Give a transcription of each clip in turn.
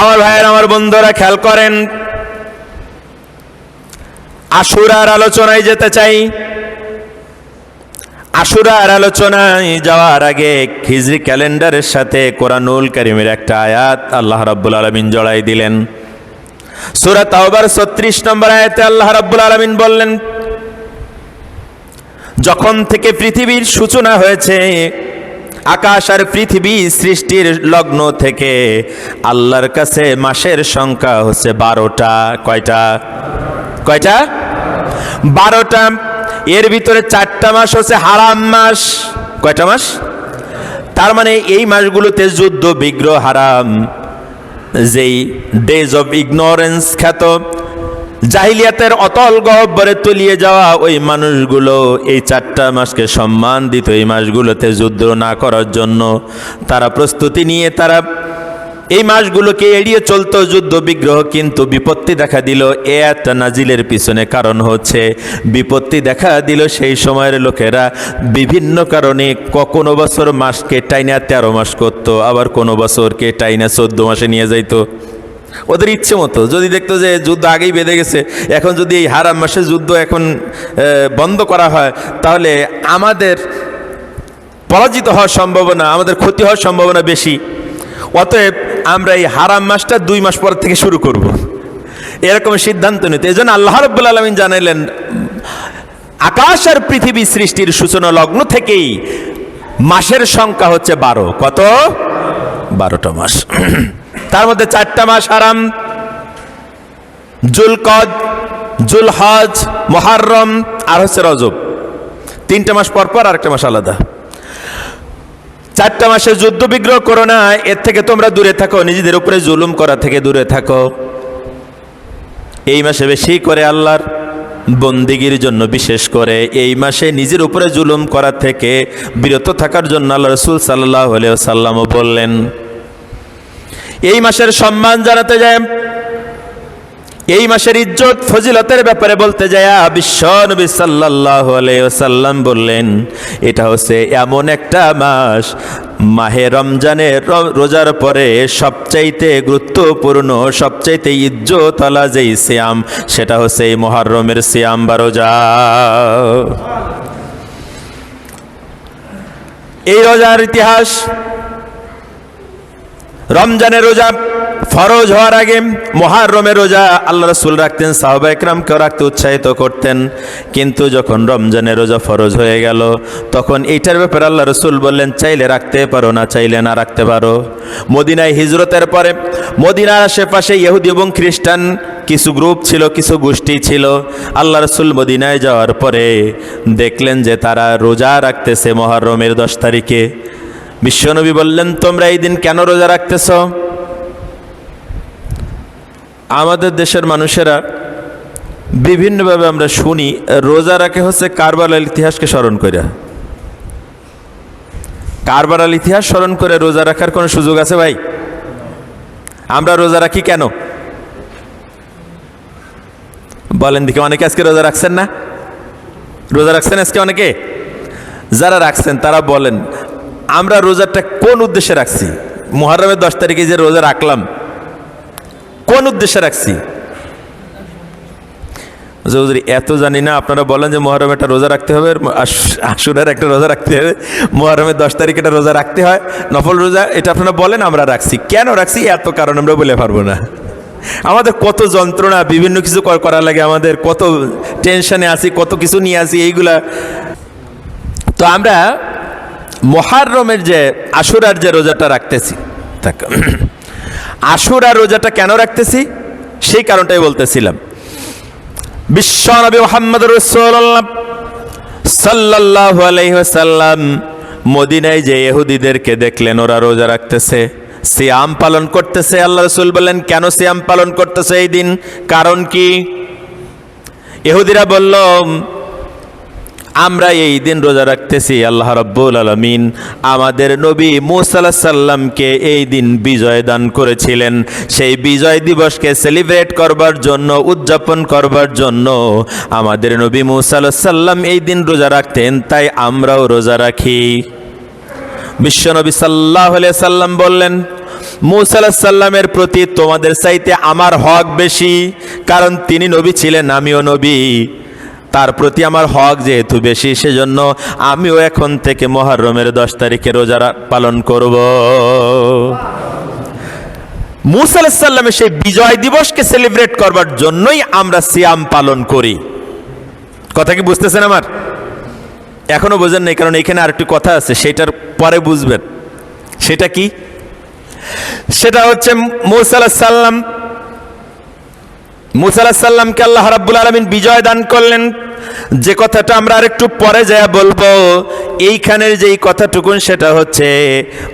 আমার ভাইয়ের, আমার বন্ধুরা খেয়াল করেন। আশুরার আলোচনায় যেতে চাই। আশুরার আলোচনায় যাওয়ার আগে খিজরি ক্যালেন্ডারের সাথে কোরআনুল করিমের একটা আয়াত আল্লাহ রাব্বুল আলমিন জড়াই দিলেন। সুরা তাওবার ছত্রিশ নম্বর আয়াতে আল্লাহ রাব্বুল আলমিন বললেন, যখন থেকে পৃথিবীর সূচনা হয়েছে আকাশ আর পৃথিবী সৃষ্টির লগ্ন থেকে আল্লাহর কাছে মাসের সংখ্যা হচ্ছে বারোটা। কয়টা? কয়টা? বারোটা। এর ভিতরে চারটা মাস হচ্ছে হারাম মাস। কয়টা মাস? তার মানে এই মাসগুলোতে যুদ্ধ, বিগ্রহ, হারাম। যেই ডেজ অফ ইগনোরেন্স খ্যাত জাহিলিয়াতের অতল গহ্বরে তলিয়ে যাওয়া ওই মানুষগুলো এই চারটা মাসকে সম্মান দিত এই মাসগুলোতে যুদ্ধ না করার জন্য। তারা প্রস্তুতি নিয়ে তারা এই মাসগুলোকে এড়িয়ে চলতো যুদ্ধ বিগ্রহ, কিন্তু বিপত্তি দেখা দিল এ একটা নাজিলের পিছনে। কারণ হচ্ছে বিপত্তি দেখা দিল সেই সময়ের লোকেরা বিভিন্ন কারণে কোনো বছর মাসকে টাইনা তেরো মাস করতো, আবার কোনো বছরকে টাইনা চোদ্দ মাসে নিয়ে যাইতো। ওদের ইচ্ছে মতো। যদি দেখতো যে যুদ্ধ আগেই বেঁধে গেছে, এখন যদি এই হারাম মাসে যুদ্ধ এখন বন্ধ করা হয়, তাহলে আমাদের পরাজিত হওয়ার সম্ভাবনা, আমাদের ক্ষতি হওয়ার সম্ভাবনা বেশি। অতএব আমরা এই হারাম মাসটা দুই মাস পর থেকে শুরু করব। এরকম সিদ্ধান্ত নিতে। এই জন্য আল্লাহ রব্বুল আলমিন জানাইলেন, আকাশ আর পৃথিবী সৃষ্টির সূচনা লগ্ন থেকেই মাসের সংখ্যা হচ্ছে বারো। কত? বারোটা মাস। তার মধ্যে চারটা মাস হারাম। জুলকদ, জুলহজ মহারম আর হচ্ছে রজব। তিনটা মাস পর পর আরেকটা মাস আলাদা। চারটা মাসে যুদ্ধ বিগ্রহ করো না, এর থেকে তোমরা দূরে থাকো, নিজেদের উপরে জুলুম করা থেকে দূরে থাকো। এই মাসে বেশি করে আল্লাহর বন্দিগির জন্য বিশেষ করে, এই মাসে নিজের উপরে জুলুম করা থেকে বিরত থাকার জন্য আল্লাহ রসুল সাল্লাহ সাল্লামও বললেন এই মাসের সম্মান জানাতে যায়। এই মাসের ইজ্জত, ফজিলতের ব্যাপারে বলতে যায়, বিশ্ব নবী সাল্লাহ সাল্লাম বললেন, এটা হচ্ছে এমন একটা মাস, মাহে রমজানের রোজার পরে সবচাইতে গুরুত্বপূর্ণ, সবচাইতে ইজ্জতলা যেই সিয়াম, সেটা হচ্ছে এই মহারমের সিয়াম বা রোজা। এই রোজার ইতিহাস রমজানের রোজা ফরজ হওয়ার আগে মহারমের রোজা আল্লাহ রসুল রাখতেন, সাহবা একরামকেও রাখতে উৎসাহিত করতেন। কিন্তু যখন রমজানের রোজা ফরজ হয়ে গেল, তখন এইটার ব্যাপারে আল্লাহ রসুল বললেন, চাইলে রাখতে পারো না, চাইলে না রাখতে পারো। মদিনায় হিজরতের পরে, মদিনার আশেপাশে ইহুদি এবং খ্রিস্টান কিছু গ্রুপ ছিল, কিছু গোষ্ঠী ছিল। আল্লাহ রসুল মদিনায় যাওয়ার পরে দেখলেন যে তারা রোজা রাখতেছে মহরমের দশ তারিখে। বিশ্বনবী বললেন, তোমরা এই দিন কেন রোজা রাখতেছ? আমাদের দেশের মানুষেরা বিভিন্নভাবে আমরা শুনি, রোজা রাখে হচ্ছে কারবালার ইতিহাসকে স্মরণ করে কারবালার ইতিহাস স্মরণ করে রোজা রাখার কোনো সুযোগ আছে ভাই? আমরা রোজা রাখি কেন? বলেন দেখি, অনেকে আজকে রোজা রাখছেন না? রোজা রাখছেন আজকে অনেকে? যারা রাখছেন তারা বলেন আমরা রোজাটা কোন উদ্দেশ্যে রাখছি? মহরমের দশ তারিখে যে রোজা রাখলাম কোন উদ্দেশ্যে রাখছি? হুজুর, এত জানি না আপনারা বলেন যে মহরম একটা রোজা রাখতে হবে আশ- আশুরার একটা রোজা রাখতে হবে। মহরমের দশ তারিখ একটা রোজা রাখতে হয় নফল রোজা এটা আপনারা বলেন আমরা রাখছি। কেন রাখছি? এত কারণ আমরা বলে পারব না। আমাদের কত যন্ত্রণা বিভিন্ন কিছু করা লাগে আমাদের কত টেনশনে আছি কত কিছু নিয়ে আসি এইগুলা। তো আমরা মহারমের যে আশুরার যে রোজাটা রাখতেছি আশুরার রোজাটা কেন রাখতেছি? সেই কারণটাই বলতেছিলাম। বিশ্ব বিশ্বনবী মোহাম্মদ রসুল্লাহ সাল্লাল্লাহু আলাইহি ওয়াসাল্লাম মদিনায় যে এহুদিদেরকে দেখলেন, ওরা রোজা রাখতেছে, সিয়াম পালন করতেছে। আল্লাহ রসুল বললেন, কেন সিয়াম পালন করতেছে এই দিন? কারণ কি? এহুদিরা বলল আমরা এই দিন রোজা রাখতেছি, আল্লাহ রব্বুল আলমিন আমাদের নবী মুসাল্লাহ সাল্লামকে এই দিন বিজয় দান করেছিলেন। সেই বিজয় দিবসকে সেলিব্রেট করবার জন্য, উদযাপন করবার জন্য আমাদের নবী মুসাল্লাহ সাল্লাম এই দিন রোজা রাখতেন, তাই আমরাও রোজা রাখি। বিশ্বনবী সাল্লাহ সাল্লাম বললেন, মুসা সাল্লামের প্রতি তোমাদের চাইতে আমার হক বেশি, কারণ তিনি নবী ছিলেন, আমিও নবী। তার প্রতি আমার হক যেহেতু বেশি, সেজন্য আমিও এখন থেকে মহরমের দশ তারিখে রোজা পালন করব। মুসা সেই বিজয় দিবসকে সেলিব্রেট করবার জন্যই আমরা সিয়াম পালন করি। কথা কি বুঝতেছেন আমার? এখনও বোঝেন নাই, কারণ এখানে আরেকটি কথা আছে, সেটার পরে বুঝবেন। সেটা কি? সেটা হচ্ছে মুসা সাল্লাম মুসা সাল্লামকে আল্লাহ রাব্বুল আলমিন বিজয় দান করলেন। যে কথাটা আমরা আরেকটু পরে যা বলব, এইখানের যেই কথাটুকুন সেটা হচ্ছে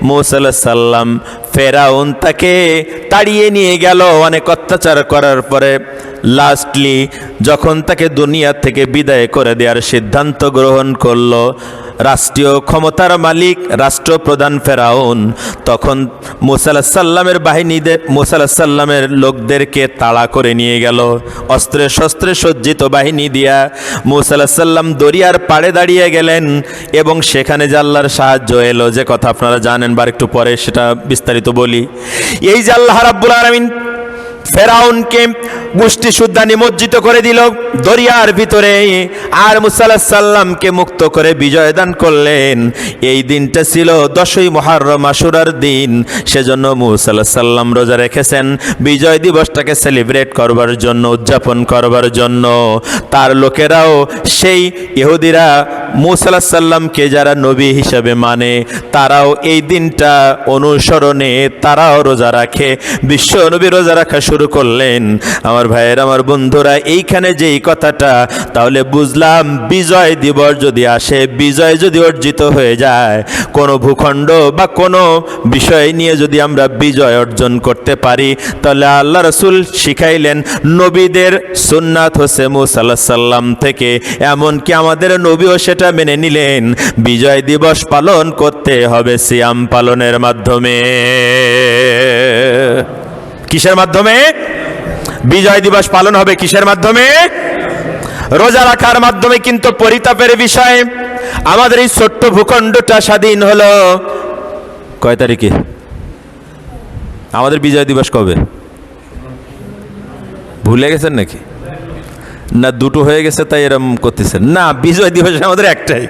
মুসা সাল্লাম ফেরাউন তাকে তাড়িয়ে নিয়ে গেল অনেক অত্যাচার করার পরে। লাস্টলি যখন তাকে দুনিয়া থেকে বিদায় করে দেওয়ার সিদ্ধান্ত গ্রহণ করল রাষ্ট্রীয় ক্ষমতার মালিক, রাষ্ট্রপ্রধান ফেরাউন, তখন মুসাল্লা সাল্লামের বাহিনীদের মুসাল্লা সাল্লামের লোকদেরকে তাড়া করে নিয়ে গেল। অস্ত্রে শস্ত্রে সজ্জিত বাহিনী দিয়া মুসাল্লা সাল্লাম দরিয়ার পাড়ে দাঁড়িয়ে গেলেন এবং সেখানে যে আল্লাহর সাহায্য এলো, যে কথা আপনারা জানেন, বা একটু পরে সেটা বিস্তারিত বলি। এই যে আল্লাহ রাব্বুল আলমিন ফেরাউনকে গোষ্ঠী শুদ্ধা নিমজ্জিত করে দিল, দরিয়ার ভিতরে আর মুসাল্লাহ সাল্লামকে মুক্ত করে বিজয় দান করলেন। এই দিনটা ছিল দশই মহারম আশুরার দিন। সেজন্য মুসাল্লাহ সাল্লাম রোজা রেখেছেন। বিজয় দিবসটাকে সেলিব্রেট করবার জন্য, উদযাপন করবার জন্য। তার লোকেরাও সেই ইহুদিরা মুসাল্লাহ সাল্লামকে যারা নবী হিসাবে মানে তারাও এই দিনটা অনুসরণে তারাও রোজা রাখে। বিশ্ব নবী রোজা রাখা শুরু করলেন। আমার ভাইয়ের, আমার বন্ধুরা, এইখানে যে এই কথাটা, তাহলে বুঝলাম বিজয় দিবস যদি আসে, বিজয় যদি অর্জিত হয়ে যায়, কোনো ভূখণ্ড বা কোনো বিষয় নিয়ে যদি আমরা বিজয় অর্জন করতে পারি, তাহলে আল্লাহ রসুল শিখাইলেন নবীদের সুন্নাত হোসে মুসাল্লাহ সাল্লাম থেকে। এমনকি আমাদের নবীও সেটা মেনে নিলেন। বিজয় দিবস পালন করতে হবে সিয়াম পালনের মাধ্যমে। কিসের মাধ্যমে? বিজয় দিবস পালন হবে কিসের মাধ্যমে? রোজা রাখার মাধ্যমে কিন্তু পরিতাপের বিষয়। আমাদের এই ছোট্ট ভূখণ্ডটা স্বাধীন হলো। কয় তারিখে? আমাদের বিজয় দিবস কবে? ভুলে গেছেন নাকি? না দুটো হয়ে গেছে, তাই এরম করতেছেন না, বিজয় দিবস আমাদের একটাই।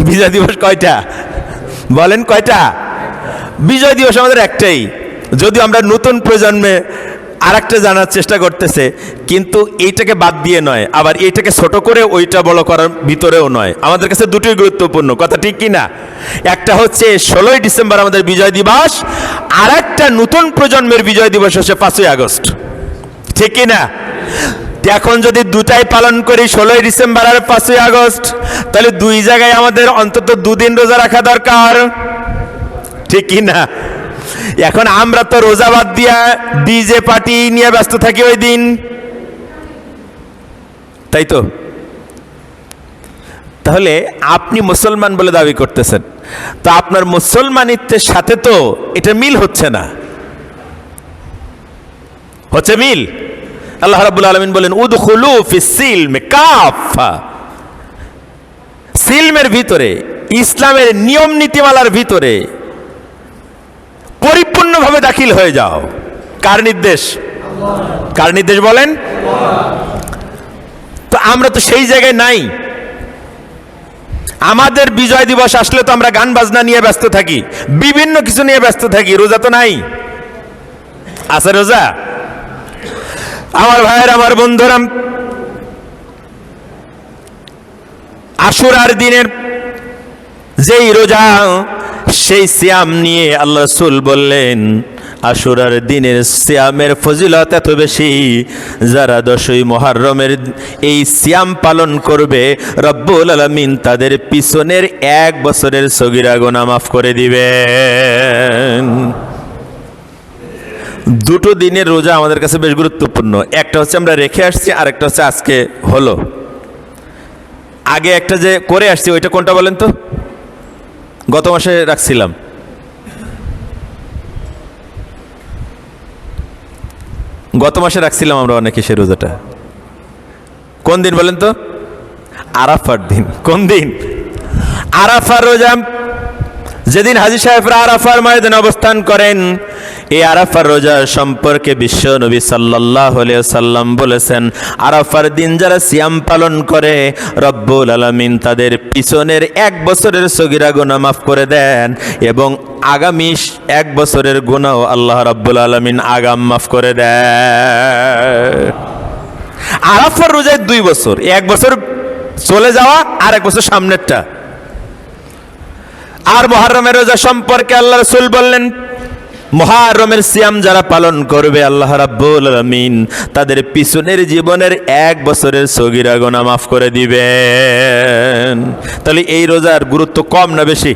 বিজয় দিবস কয়টা? বলেন কয়টা? বিজয় দিবস আমাদের একটাই। যদিও আমরা নতুন প্রজন্মে আর একটা জানার চেষ্টা করতেছে, কিন্তু এইটাকে বাদ দিয়ে নয়। আবার এইটাকে ছোট করে ওইটা বড় করার ভিতরেও নয়। আমাদের কাছে দুটোই গুরুত্বপূর্ণ। কথা ঠিক কি না? একটা হচ্ছে ষোলোই ডিসেম্বর আমাদের বিজয় দিবস আর একটা নতুন প্রজন্মের বিজয় দিবস হচ্ছে পাঁচই আগস্ট। ঠিক কি না? এখন যদি দুটাই পালন করি, ষোলোই ডিসেম্বর আর পাঁচই আগস্ট, তাহলে দুই জায়গায় আমাদের অন্তত দুদিন রোজা রাখা দরকার। ঠিক না? এখন আমরা তো রোজা বাদ দিয়া ডিজে পার্টি নিয়ে ব্যস্ত থাকি ওই দিন। তাই তো? তাহলে আপনি মুসলমান বলে দাবি করতেছেন। তো আপনার মুসলমানিত্বের সাথে তো এটা মিল হচ্ছে না। হচ্ছে মিল? আল্লাহ রাব্বুল আলামিন বলেন, উদখুলু সিলমের ভিতরে, ইসলামের নিয়ম নীতিমালার ভিতরে পরিপূর্ণভাবে দাখিল হয়ে যাও। কার নির্দেশ? কার নির্দেশ বলেন? তো আমরা তো সেই জায়গায় নাই। আমাদের বিজয় দিবস আসলে তো আমরা গান বাজনা নিয়ে ব্যস্ত থাকি। বিভিন্ন কিছু নিয়ে ব্যস্ত থাকি। রোজা তো নাই। আছে রোজা? আমার ভাইয়ের, আমার বন্ধুরা, আশুরার দিনের যেই রোজা, সেই সিয়াম নিয়ে আল্লাহ রসুল বললেন, আশুরার দিনের সিয়ামের ফজিলত এত বেশি, যারা দশই মহারমের এই সিয়াম পালন করবে, রব্বুল আলমিন তাদের পিছনের এক বছরের সগিরা গোনা মাফ করে দিবেন। দুটো দিনের রোজা আমাদের কাছে বেশ গুরুত্বপূর্ণ। একটা হচ্ছে আমরা রেখে আসছি আর একটা হচ্ছে আজকে হলো। আগে একটা যে করে আসছি, ওইটা কোনটা বলেন তো? গত মাসে রাখছিলাম। গত মাসে রাখছিলাম আমরা অনেকে সে রোজাটা। কোন দিন বলেন তো? আরাফার দিন। কোন দিন? আরাফার রোজা। যেদিন হাজি সাহেবরা আরাফার ময়দানে অবস্থান করেন এই আরাফার রোজা সম্পর্কে বিশ্ব নবী সাল্লাহ সাল্লাম বলেছেন, আরাফার দিন যারা সিয়াম পালন করে, রব্বুল আলমিন তাদের পিছনের এক বছরের সগিরা গুণা মাফ করে দেন এবং আগামী এক বছরের গুণাও আল্লাহ রব্বুল আলমিন আগাম মাফ করে দেয় আরাফার রোজায় দুই বছর, এক বছর চলে যাওয়া আর এক বছর সামনেরটা। আর মহারমের রোজা সম্পর্কে আল্লাহ রসুল বললেন মহারমের সিয়াম যারা পালন করবে, আল্লাহ রাব্বুল আলামিন তাদের পিছনের জীবনের এক বছরের সগিরা গোনা মাফ করে দিবেন। তাহলে এই রোজার গুরুত্ব কম না বেশি?